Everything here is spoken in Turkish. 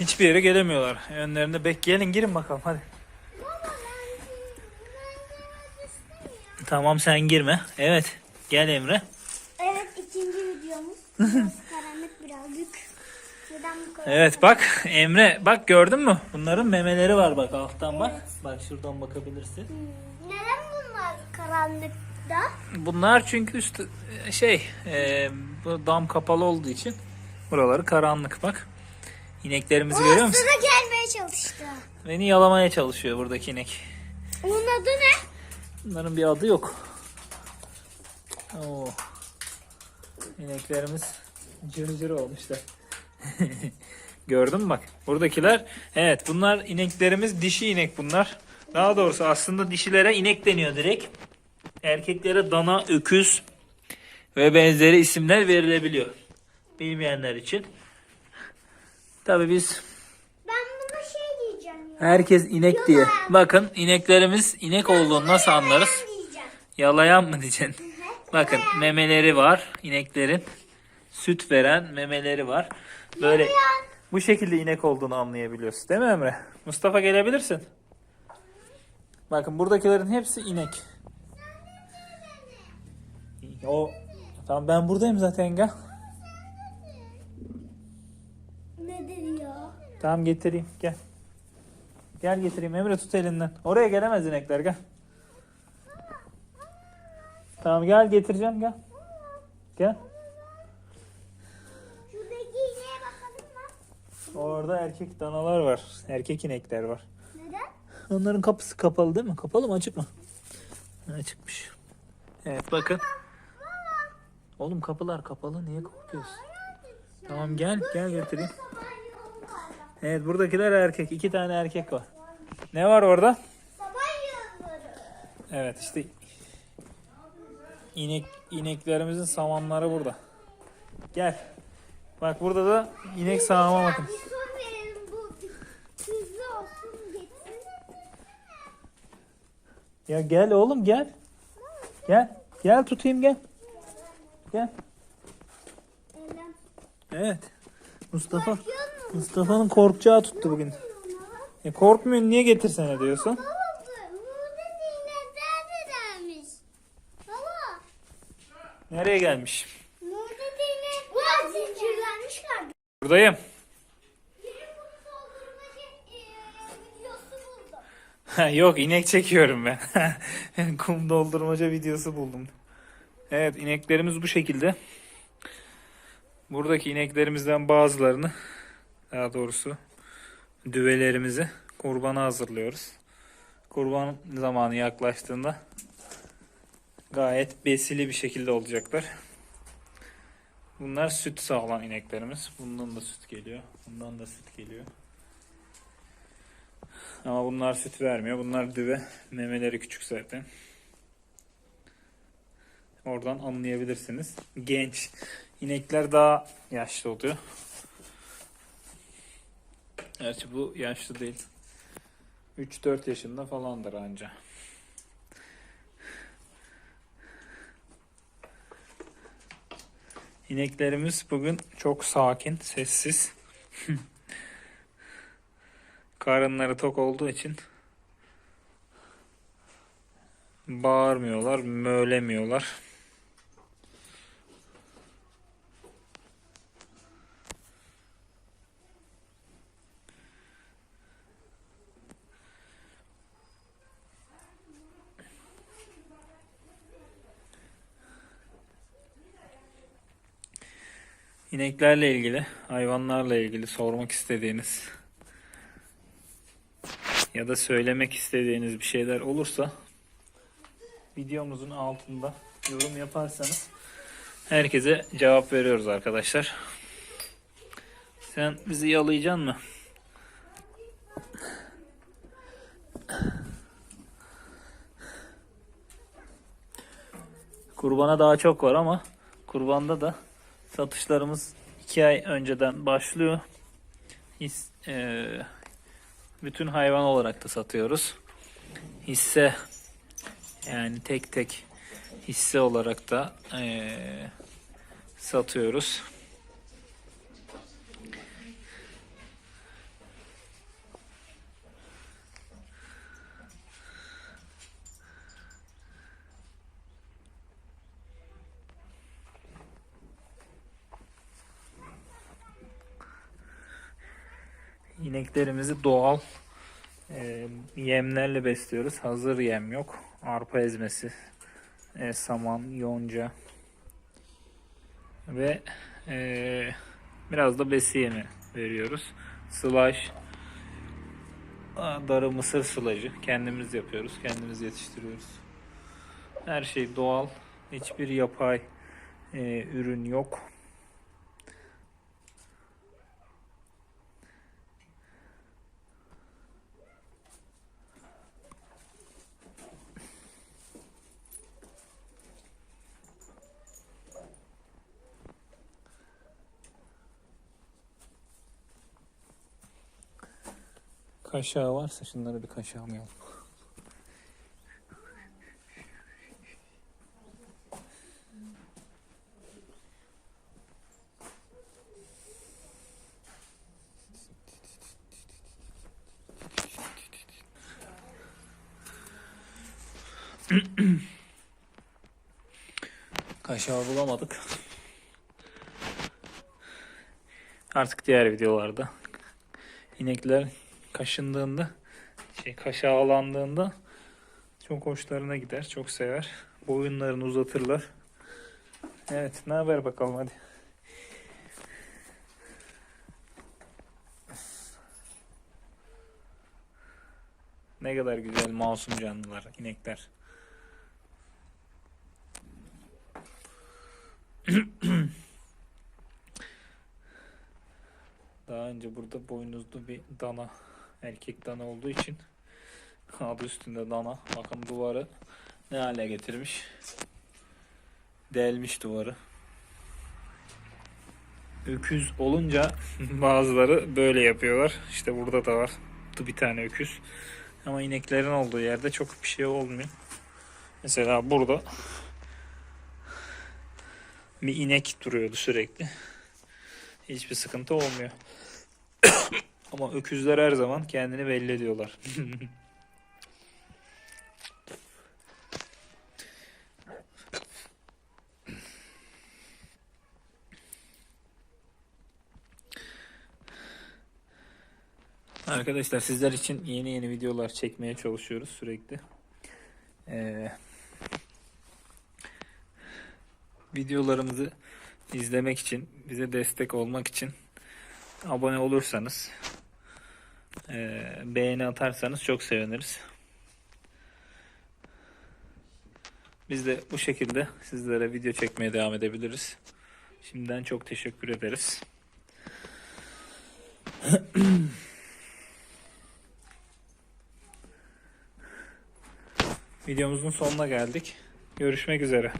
Hiçbir yere gelemiyorlar. Önlerinde bek gelin girin bakalım hadi. Tamam sen girme. Evet. Gel Emre. Evet ikinci videomuz. Biraz karanlık birazcık. Neden bu kadar? Evet bak Emre bak gördün mü? Bunların memeleri var bak alttan bak. Bak şuradan bakabilirsin. Neden bunlar karanlıkta? Bunlar çünkü üstü şey e, bu dam kapalı olduğu için buraları karanlık bak. İneklerimizi görüyor musun? Sıra gelmeye çalıştı. Beni yalamaya çalışıyor buradaki inek. Onun adı ne? Bunların bir adı yok. Oo. İneklerimiz cır cır olmuşlar. Gördün mü bak? Buradakiler evet bunlar ineklerimiz dişi inek bunlar. Daha doğrusu aslında dişilere inek deniyor direkt. Erkeklere dana, öküz ve benzeri isimler verilebiliyor. Bilmeyenler için. Tabii biz Ben buna şey diyeceğim ya. herkes inek diye. Bakın ineklerimiz inek olduğunu nasıl anlarız? Ben diyeceğim. Yalayan mı diyeceksin? Bakın memeleri var ineklerin. Süt veren memeleri var. Böyle bu şekilde inek olduğunu anlayabiliyorsun. Değil mi Emre? Mustafa gelebilirsin. Bakın buradakilerin hepsi inek. O Tamam ben buradayım zaten gel. Nedir ya? Tamam getireyim gel. Gel getireyim Emre tut elinden. Oraya gelemez inekler gel. Tamam gel getireceğim gel. Gel. Şuradaki ineğe bakalım mı? Orada erkek danalar var. Erkek inekler var. Neden? Onların kapısı kapalı değil mi? Kapalı mı açık mı? Açıkmış. Evet bakın. Oğlum kapılar kapalı niye korkuyorsun? Tamam gel gel getireyim. Evet buradakiler erkek. iki tane erkek var. Ne var orada? Evet işte inek ineklerimizin samanları burada. Gel. Bak burada da inek sağma bakın. Ya gel oğlum gel. Gel. Gel tutayım gel. Gel. Evet. Mustafa Bakıyor? Mustafa'nın korkacağı tuttu bugün. E korkmuyorsun niye getirsene diyorsun. Nereye gelmiş? Buradayım. E, videosu buldu. Ha, Yok inek çekiyorum ben. Kum doldurmaca videosu buldum. Evet ineklerimiz bu şekilde. Buradaki ineklerimizden bazılarını daha doğrusu düvelerimizi kurbana hazırlıyoruz. Kurban zamanı yaklaştığında gayet besili bir şekilde olacaklar. Bunlar süt sağlam ineklerimiz. Bundan da süt geliyor. Bundan da süt geliyor. Ama bunlar süt vermiyor. Bunlar düve. Memeleri küçük zaten. Oradan anlayabilirsiniz. Genç. İnekler daha yaşlı oluyor. Gerçi bu yaşlı değil. 3-4 yaşında falandır anca. İneklerimiz bugün çok sakin, sessiz. Karınları tok olduğu için bağırmıyorlar, möğlemiyorlar. İneklerle ilgili, hayvanlarla ilgili sormak istediğiniz ya da söylemek istediğiniz bir şeyler olursa videomuzun altında yorum yaparsanız herkese cevap veriyoruz arkadaşlar. Sen bizi yalayacaksın mı? Kurbana daha çok var ama kurbanda da satışlarımız 2 ay önceden başlıyor. His, eee, bütün hayvan olarak da satıyoruz. Hisse yani tek tek hisse olarak da eee, satıyoruz. İneklerimizi doğal e, yemlerle besliyoruz. Hazır yem yok. Arpa ezmesi, e, saman, yonca ve e, biraz da besi yemi veriyoruz. Sılaş, darı mısır sılacı kendimiz yapıyoruz, kendimiz yetiştiriyoruz. Her şey doğal, hiçbir yapay e, ürün yok. Kaşağı varsa şunları bir kaşağımayalım. Kaşağı bulamadık. Artık diğer videolarda inekler kaşındığında şey kaşağılandığında çok hoşlarına gider. Çok sever. Boyunlarını uzatırlar. Evet ne haber bakalım hadi. Ne kadar güzel masum canlılar inekler. Daha önce burada boynuzlu bir dana, erkek dana olduğu için adı üstünde dana. Bakın duvarı ne hale getirmiş. Delmiş duvarı. Öküz olunca bazıları böyle yapıyorlar. İşte burada da var bir tane öküz. Ama ineklerin olduğu yerde çok bir şey olmuyor. Mesela burada bir inek duruyordu sürekli. Hiçbir sıkıntı olmuyor. Ama öküzler her zaman kendini belli ediyorlar. Arkadaşlar sizler için yeni yeni videolar çekmeye çalışıyoruz sürekli. Ee, videolarımızı izlemek için, bize destek olmak için abone olursanız, e, beğeni atarsanız çok seviniriz. Biz de bu şekilde sizlere video çekmeye devam edebiliriz. Şimdiden çok teşekkür ederiz. Videomuzun sonuna geldik. Görüşmek üzere.